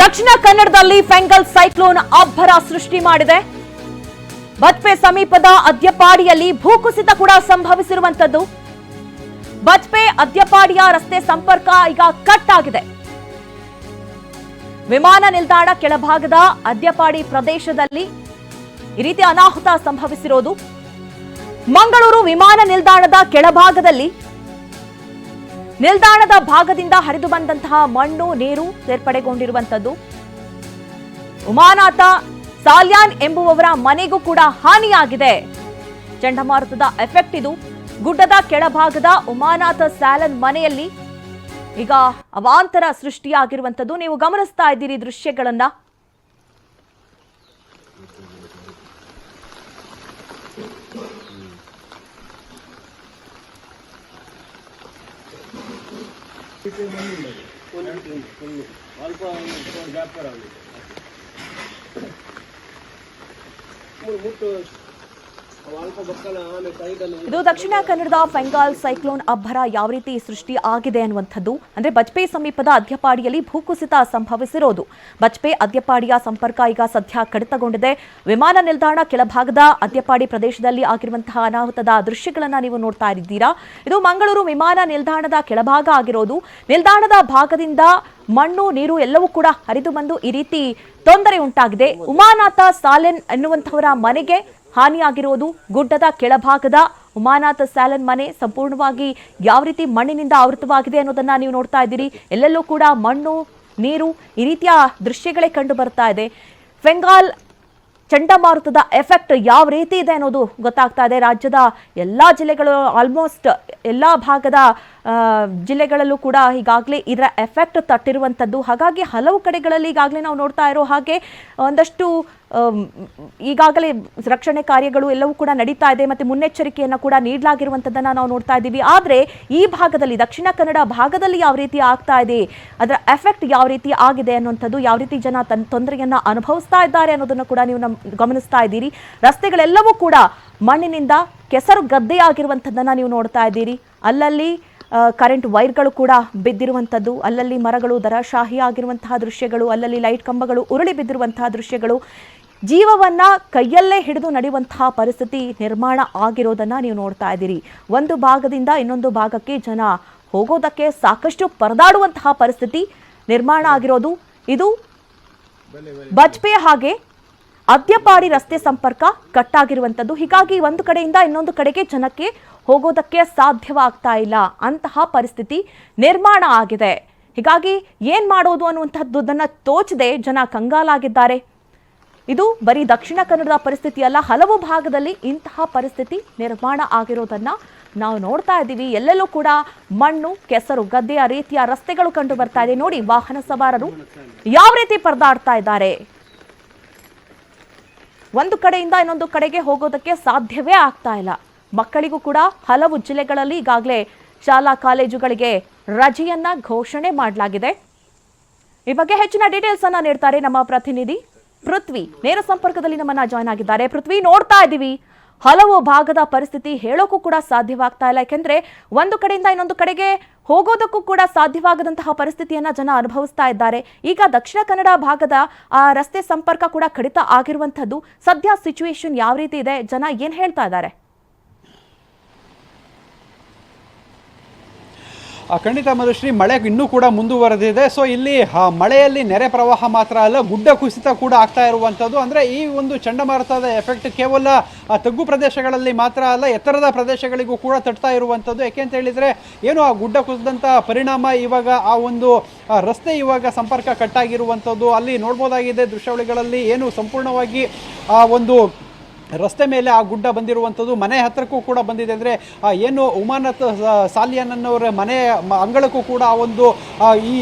ದಕ್ಷಿಣ ಕನ್ನಡದಲ್ಲಿ ಫೆಂಗಲ್ ಸೈಕ್ಲೋನ್ ಅಬ್ಬರ ಸೃಷ್ಟಿ ಮಾಡಿದೆ. ಬಜ್ಪೆ ಸಮೀಪದ ಅದ್ಯಪಾಡಿಯಲ್ಲಿ ಭೂಕುಸಿತ ಕೂಡ ಸಂಭವಿಸಿರುವಂತದ್ದು ಬಜ್ಪೆ ಅದ್ಯಪಾಡಿಯ ರಸ್ತೆ ಸಂಪರ್ಕ ಈಗ ಕಟ್ ಆಗಿದೆ. ವಿಮಾನ ನಿಲ್ದಾಣ ಕೆಳಭಾಗದ ಅದ್ಯಪಾಡಿ ಪ್ರದೇಶದಲ್ಲಿ ಈ ರೀತಿ ಅನಾಹುತ ಸಂಭವಿಸಿರೋದು. ಮಂಗಳೂರು ವಿಮಾನ ನಿಲ್ದಾಣದ ಕೆಳಭಾಗದಲ್ಲಿ ನಿಲ್ದಾಣದ ಭಾಗದಿಂದ ಹರಿದು ಬಂದಂತಹ ಮಣ್ಣು, ನೀರು ಸೇರ್ಪಡೆಗೊಂಡಿರುವಂತದ್ದು ಉಮಾನಾಥ ಸಾಲ್ಯಾನ್ ಎಂಬುವವರ ಮನೆಗೂ ಕೂಡ ಹಾನಿಯಾಗಿದೆ. ಚಂಡಮಾರುತದ ಎಫೆಕ್ಟ್ ಇದು. ಗುಡ್ಡದ ಕೆಳಭಾಗದ ಉಮಾನಾಥ ಸ್ಯಾಲನ್ ಮನೆಯಲ್ಲಿ ಈಗ ಅವಾಂತರ ಸೃಷ್ಟಿಯಾಗಿರುವಂತದ್ದು ನೀವು ಗಮನಿಸ್ತಾ ಇದ್ದೀರಿ ದೃಶ್ಯಗಳನ್ನ. ಅಲ್ಪ ಗ್ಯಾಪ್ ಬರಲಿ ಮುಟ್ಟು ಅವು ಅಲ್ಪ ಬಕ್ಕಲ ಆಮೇಲೆ ಟೈಟಲ್ಲಿ ಇದು ದಕ್ಷಿಣ ಕನ್ನಡದ ಫೆಂಗಾಲ್ ಸೈಕ್ಲೋನ್ ಅಬ್ಬರ ಯಾವ ರೀತಿ ಸೃಷ್ಟಿ ಆಗಿದೆ ಅನ್ನುವಂಥದ್ದು. ಅಂದ್ರೆ ಬಜ್ಪೆ ಸಮೀಪದ ಅದ್ಯಪಾಡಿಯಲ್ಲಿ ಭೂಕುಸಿತ ಸಂಭವಿಸಿರೋದು. ಬಜ್ಪೆ ಅದ್ಯಪಾಡಿಯ ಸಂಪರ್ಕ ಈಗ ಸದ್ಯ ಕಡಿತಗೊಂಡಿದೆ. ವಿಮಾನ ನಿಲ್ದಾಣ ಕೆಳಭಾಗದ ಅದ್ಯಪಾಡಿ ಪ್ರದೇಶದಲ್ಲಿ ಆಗಿರುವಂತಹ ಅನಾಹುತದ ದೃಶ್ಯಗಳನ್ನ ನೀವು ನೋಡ್ತಾ ಇದ್ದೀರಾ. ಇದು ಮಂಗಳೂರು ವಿಮಾನ ನಿಲ್ದಾಣದ ಕೆಳಭಾಗ ಆಗಿರೋದು. ನಿಲ್ದಾಣದ ಭಾಗದಿಂದ ಮಣ್ಣು, ನೀರು ಎಲ್ಲವೂ ಕೂಡ ಹರಿದು ಬಂದು ಈ ರೀತಿ ತೊಂದರೆ ಉಂಟಾಗಿದೆ. ಉಮಾನಾಥ ಸಾಲೆನ್ ಎನ್ನುವಂಥವರ ಮನೆಗೆ ಹಾನಿಯಾಗಿರುವುದು ಗುಡ್ಡದ ಕೆಳಭಾಗದ ಉಮಾನಾಥ ಸ್ಯಾಲನ್ ಮನೆ. ಸಂಪೂರ್ಣವಾಗಿ ಯಾವ ರೀತಿ ಮಣ್ಣಿನಿಂದ ಆವೃತವಾಗಿದೆ ಅನ್ನೋದನ್ನ ನೀವು ನೋಡ್ತಾ ಇದ್ದೀರಿ. ಎಲ್ಲೆಲ್ಲೂ ಕೂಡ ಮಣ್ಣು, ನೀರು ಈ ರೀತಿಯ ದೃಶ್ಯಗಳೇ ಕಂಡು ಬರ್ತಾ ಇದೆ. ಫೆಂಗಾಲ್ ಚಂಡಮಾರುತದ ಎಫೆಕ್ಟ್ ಯಾವ ರೀತಿ ಇದೆ ಅನ್ನೋದು ಗೊತ್ತಾಗ್ತಾ ಇದೆ. ರಾಜ್ಯದ ಎಲ್ಲ ಜಿಲ್ಲೆಗಳು ಆಲ್ಮೋಸ್ಟ್ ಎಲ್ಲ ಭಾಗದ ಜಿಲ್ಲೆಗಳಲ್ಲೂ ಕೂಡ ಈಗಾಗಲೇ ಇದರ ಎಫೆಕ್ಟ್ ತಟ್ಟಿರುವಂಥದ್ದು. ಹಾಗಾಗಿ ಹಲವು ಕಡೆಗಳಲ್ಲಿ ಈಗಾಗಲೇ ನಾವು ನೋಡ್ತಾ ಇರೋ ಹಾಗೆ, ಒಂದಷ್ಟು ಈಗಾಗಲೇ ರಕ್ಷಣೆ ಕಾರ್ಯಗಳು ಎಲ್ಲವೂ ಕೂಡ ನಡೀತಾ ಇದೆ ಮತ್ತು ಮುನ್ನೆಚ್ಚರಿಕೆಯನ್ನು ಕೂಡ ನೀಡಲಾಗಿರುವಂಥದ್ದನ್ನು ನಾವು ನೋಡ್ತಾ ಇದ್ದೀವಿ. ಆದರೆ ಈ ಭಾಗದಲ್ಲಿ, ದಕ್ಷಿಣ ಕನ್ನಡ ಭಾಗದಲ್ಲಿ ಯಾವ ರೀತಿ ಆಗ್ತಾ ಇದೆ, ಅದರ ಎಫೆಕ್ಟ್ ಯಾವ ರೀತಿ ಆಗಿದೆ ಅನ್ನುವಂಥದ್ದು, ಯಾವ ರೀತಿ ಜನ ತನ್ನ ತೊಂದರೆಯನ್ನು ಅನುಭವಿಸ್ತಾ ಇದ್ದಾರೆ ಅನ್ನೋದನ್ನು ಕೂಡ ನೀವು ನಮ್ಮ ಗಮನಿಸ್ತಾ ಇದ್ದೀರಿ. ರಸ್ತೆಗಳೆಲ್ಲವೂ ಕೂಡ ಮಣ್ಣಿನಿಂದ ಕೆಸರು ಗದ್ದೆಯಾಗಿರುವಂಥದ್ದನ್ನು ನೀವು ನೋಡ್ತಾ ಇದ್ದೀರಿ. ಅಲ್ಲಲ್ಲಿ ಕರೆಂಟ್ ವೈರ್ಗಳು ಕೂಡ ಬಿದ್ದಿರುವಂಥದ್ದು. ಅಲ್ಲಲ್ಲಿ ಮರಗಳು ದರಶಾಹಿ ಆಗಿರುವಂತಹ ದೃಶ್ಯಗಳು ಅಲ್ಲಲ್ಲಿ ಲೈಟ್ ಕಂಬಗಳು ಉರುಳಿ ಬಿದ್ದಿರುವಂತಹ ದೃಶ್ಯಗಳು. ಜೀವವನ್ನ ಕೈಯಲ್ಲೇ ಹಿಡಿದು ನಡೆಯುವಂತಹ ಪರಿಸ್ಥಿತಿ ನಿರ್ಮಾಣ ಆಗಿರೋದನ್ನ ನೀವು ನೋಡ್ತಾ ಇದ್ದೀರಿ. ಒಂದು ಭಾಗದಿಂದ ಇನ್ನೊಂದು ಭಾಗಕ್ಕೆ ಜನ ಹೋಗೋದಕ್ಕೆ ಸಾಕಷ್ಟು ಪರದಾಡುವಂತಹ ಪರಿಸ್ಥಿತಿ ನಿರ್ಮಾಣ ಆಗಿರೋದು. ಇದು ಬಜ್ಪೆ ಹಾಗೆ ಅದ್ಯಪಾಡಿ ರಸ್ತೆ ಸಂಪರ್ಕ ಕಟ್ಟಾಗಿರುವಂಥದ್ದು ಹೀಗಾಗಿ ಒಂದು ಕಡೆಯಿಂದ ಇನ್ನೊಂದು ಕಡೆಗೆ ಜನಕ್ಕೆ ಹೋಗೋದಕ್ಕೆ ಸಾಧ್ಯವಾಗ್ತಾ ಇಲ್ಲ. ಅಂತಹ ಪರಿಸ್ಥಿತಿ ನಿರ್ಮಾಣ ಆಗಿದೆ. ಹೀಗಾಗಿ ಏನ್ ಮಾಡೋದು ಅನ್ನುವಂಥದ್ದನ್ನ ತೋಚದೆ ಜನ ಕಂಗಾಲಾಗಿದ್ದಾರೆ. ಇದು ಬರೀ ದಕ್ಷಿಣ ಕನ್ನಡದ ಪರಿಸ್ಥಿತಿ ಅಲ್ಲ, ಹಲವು ಭಾಗದಲ್ಲಿ ಇಂತಹ ಪರಿಸ್ಥಿತಿ ನಿರ್ಮಾಣ ಆಗಿರೋದನ್ನ ನಾವು ನೋಡ್ತಾ ಇದ್ದೀವಿ. ಎಲ್ಲೆಲ್ಲೂ ಕೂಡ ಮಣ್ಣು, ಕೆಸರು, ಗದ್ದೆಯ ರೀತಿಯ ರಸ್ತೆಗಳು ಕಂಡು ಬರ್ತಾ ಇದೆ. ನೋಡಿ ವಾಹನ ಸವಾರರು ಯಾವ ರೀತಿ ಪರದಾಡ್ತಾ ಇದ್ದಾರೆ. ಒಂದು ಕಡೆಯಿಂದ ಇನ್ನೊಂದು ಕಡೆಗೆ ಹೋಗೋದಕ್ಕೆ ಸಾಧ್ಯವೇ ಆಗ್ತಾ ಇಲ್ಲ. ಮಕ್ಕಳಿಗೂ ಕೂಡ ಹಲವು ಜಿಲ್ಲೆಗಳಲ್ಲಿ ಈಗಾಗಲೇ ಶಾಲಾ ಕಾಲೇಜುಗಳಿಗೆ ರಜೆಯನ್ನ ಘೋಷಣೆ ಮಾಡಲಾಗಿದೆ. ಈ ಬಗ್ಗೆ ಹೆಚ್ಚಿನ ಡೀಟೇಲ್ಸ್ ಅನ್ನ ನೀಡ್ತಾರೆ ನಮ್ಮ ಪ್ರತಿನಿಧಿ ಪೃಥ್ವಿ. ನೇರ ಸಂಪರ್ಕದಲ್ಲಿ ನಮ್ಮನ್ನ ಜಾಯ್ನ್ ಆಗಿದ್ದಾರೆ. ಪೃಥ್ವಿ, ನೋಡ್ತಾ ಇದ್ದೀವಿ ಹಲವು ಭಾಗದ ಪರಿಸ್ಥಿತಿ ಹೇಳೋಕ್ಕೂ ಕೂಡ ಸಾಧ್ಯವಾಗ್ತಾ ಇಲ್ಲ. ಯಾಕೆಂದ್ರೆ ಒಂದು ಕಡೆಯಿಂದ ಇನ್ನೊಂದು ಕಡೆಗೆ ಹೋಗೋದಕ್ಕೂ ಕೂಡ ಸಾಧ್ಯವಾಗದಂತಹ ಪರಿಸ್ಥಿತಿಯನ್ನ ಜನ ಅನುಭವಿಸ್ತಾ ಇದ್ದಾರೆ. ಈಗ ದಕ್ಷಿಣ ಕನ್ನಡ ಭಾಗದ ಆ ರಸ್ತೆ ಸಂಪರ್ಕ ಕೂಡ ಕಡಿತ ಆಗಿರುವಂತದ್ದು ಸದ್ಯ ಸಿಚುವೇಶನ್ ಯಾವ ರೀತಿ ಇದೆ? ಜನ ಏನ್ ಹೇಳ್ತಾ ಇದ್ದಾರೆ? ಖಂಡಿತ ಮಧುಶ್ರೀ, ಮಳೆ ಇನ್ನೂ ಕೂಡ ಮುಂದುವರೆದಿದೆ. ಸೊ ಇಲ್ಲಿ ಮಳೆಯಲ್ಲಿ ನೆರೆ ಪ್ರವಾಹ ಮಾತ್ರ ಅಲ್ಲ, ಗುಡ್ಡ ಕುಸಿತ ಕೂಡ ಆಗ್ತಾ ಇರುವಂಥದ್ದು. ಅಂದರೆ ಈ ಒಂದು ಚಂಡಮಾರುತದ ಎಫೆಕ್ಟ್ ಕೇವಲ ತಗ್ಗು ಪ್ರದೇಶಗಳಲ್ಲಿ ಮಾತ್ರ ಅಲ್ಲ, ಎತ್ತರದ ಪ್ರದೇಶಗಳಿಗೂ ಕೂಡ ತಟ್ತಾ ಇರುವಂಥದ್ದು. ಯಾಕೆ ಅಂತ ಹೇಳಿದರೆ, ಏನು ಆ ಗುಡ್ಡ ಕುಸಿದಂಥ ಪರಿಣಾಮ ಇವಾಗ ಆ ಒಂದು ರಸ್ತೆ ಇವಾಗ ಸಂಪರ್ಕ ಕಟ್ಟಾಗಿರುವಂಥದ್ದು. ಅಲ್ಲಿ ನೋಡ್ಬೋದಾಗಿದೆ ದೃಶ್ಯಾವಳಿಗಳಲ್ಲಿ ಏನು ಸಂಪೂರ್ಣವಾಗಿ ಆ ಒಂದು ರಸ್ತೆ ಮೇಲೆ ಆ ಗುಡ್ಡ ಬಂದಿರುವಂಥದ್ದು ಮನೆ ಹತ್ತಿರಕ್ಕೂ ಕೂಡ ಬಂದಿದೆ ಅಂದರೆ ಏನು ಉಮಾನತ್ ಸಾಲಿಯನ್ನವರ ಮನೆ ಅಂಗಳಕ್ಕೂ ಕೂಡ ಆ ಒಂದು ಈ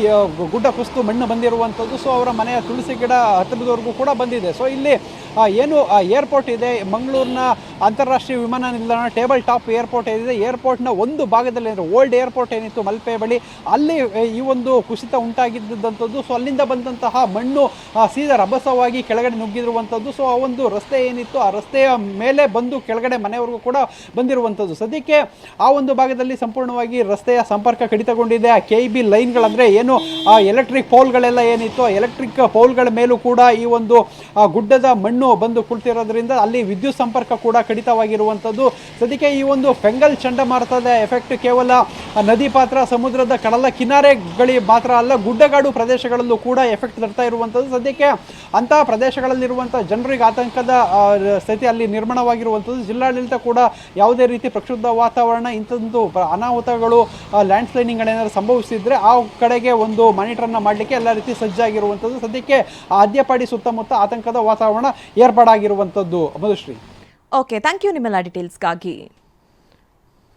ಗುಡ್ಡ ಕುಸಿದು ಮಣ್ಣು ಬಂದಿರುವಂಥದ್ದು. ಸೊ ಅವರ ಮನೆಯ ತುಳಸಿ ಗಿಡ ಹತ್ತಿರದವರೆಗೂ ಕೂಡ ಬಂದಿದೆ. ಸೊ ಇಲ್ಲಿ ಏನು ಏರ್ಪೋರ್ಟ್ ಇದೆ, ಮಂಗಳೂರಿನ ಅಂತಾರಾಷ್ಟ್ರೀಯ ವಿಮಾನ ನಿಲ್ದಾಣ, ಟೇಬಲ್ ಟಾಪ್ ಏರ್ಪೋರ್ಟ್ ಏನಿದೆ, ಏರ್ಪೋರ್ಟ್ನ ಒಂದು ಭಾಗದಲ್ಲಿ ಅಂದರೆ ಓಲ್ಡ್ ಏರ್ಪೋರ್ಟ್ ಏನಿತ್ತು, ಮಲ್ಪೆ ಬಳಿ, ಅಲ್ಲಿ ಈ ಒಂದು ಕುಸಿತ ಉಂಟಾಗಿದ್ದಂಥದ್ದು, ಸೊ ಅಲ್ಲಿಂದ ಬಂದಂತಹ ಮಣ್ಣು ಸೀದಾ ರಭಸವಾಗಿ ಕೆಳಗಡೆ ನುಗ್ಗಿರುವಂಥದ್ದು, ಸೊ ಆ ಒಂದು ರಸ್ತೆ ಏನಿತ್ತು, ಆ ರಸ್ತೆಯ ಮೇಲೆ ಬಂದು ಕೆಳಗಡೆ ಮನೆಯವರೆಗೂ ಕೂಡ ಬಂದಿರುವಂಥದ್ದು. ಸದ್ಯಕ್ಕೆ ಆ ಒಂದು ಭಾಗದಲ್ಲಿ ಸಂಪೂರ್ಣವಾಗಿ ರಸ್ತೆಯ ಸಂಪರ್ಕ ಕಡಿತಗೊಂಡಿದೆ. ಆ ಕೆ ಬಿ ಲೈನ್ಗಳಂದರೆ ಏನು ಎಲೆಕ್ಟ್ರಿಕ್ ಪೋಲ್ಗಳೆಲ್ಲ ಏನಿತ್ತು, ಆ ಎಲೆಕ್ಟ್ರಿಕ್ ಪೋಲ್ಗಳ ಮೇಲೂ ಕೂಡ ಈ ಒಂದು ಗುಡ್ಡದ ಮಣ್ಣು ಬಂದು ಕುಳಿತಿರೋದ್ರಿಂದ ಅಲ್ಲಿ ವಿದ್ಯುತ್ ಸಂಪರ್ಕ ಕೂಡ ಕಡಿತವಾಗಿರುವಂಥದ್ದು. ಸದ್ಯಕ್ಕೆ ಈ ಒಂದು ಫೆಂಗಲ್ ಚಂಡಮಾರುತದ ಎಫೆಕ್ಟ್ ಕೇವಲ ನದಿ ಪಾತ್ರ, ಸಮುದ್ರದ ಕಡಲ ಕಿನಾರೆಗಳಿ ಮಾತ್ರ ಅಲ್ಲ, ಗುಡ್ಡಗಾಡು ಪ್ರದೇಶಗಳಲ್ಲೂ ಕೂಡ ಎಫೆಕ್ಟ್ ತರ್ತಾ ಇರುವಂಥದ್ದು. ಸದ್ಯಕ್ಕೆ ಅಂತಹ ಪ್ರದೇಶಗಳಲ್ಲಿರುವಂಥ ಜನರಿಗೆ ಆತಂಕದ ಸ್ಥಿತಿ ಅಲ್ಲಿ ನಿರ್ಮಾಣವಾಗಿರುವಂಥದ್ದು. ಜಿಲ್ಲಾಡಳಿತ ಕೂಡ ಯಾವುದೇ ರೀತಿ ಪ್ರಕ್ಷುಬ್ಧ ವಾತಾವರಣ, ಇಂಥದ್ದು ಅನಾಹುತಗಳು ಲ್ಯಾಂಡ್ ಸ್ಲೈಡಿಂಗ್ಗಳೇನಾದ್ರು ಸಂಭವಿಸಿದ್ರೆ ಆ ಕಡೆಗೆ ಒಂದು ಮಾನಿಟರ್ನ ಮಾಡಲಿಕ್ಕೆ ಎಲ್ಲ ರೀತಿ ಸಜ್ಜಾಗಿರುವಂಥದ್ದು. ಸದ್ಯಕ್ಕೆ ಆದ್ಯಪಾಡಿ ಸುತ್ತಮುತ್ತ ಆತಂಕದ ವಾತಾವರಣ ಏರ್ಪಾಡಾಗಿರುವಂಥದ್ದು ಮಧುಶ್ರೀ. ಓಕೆ ಥ್ಯಾಂಕ್ ಯು ನಿಮ್ಮೆಲ್ಲ ಡೀಟೇಲ್ಸ್ಗಾಗಿ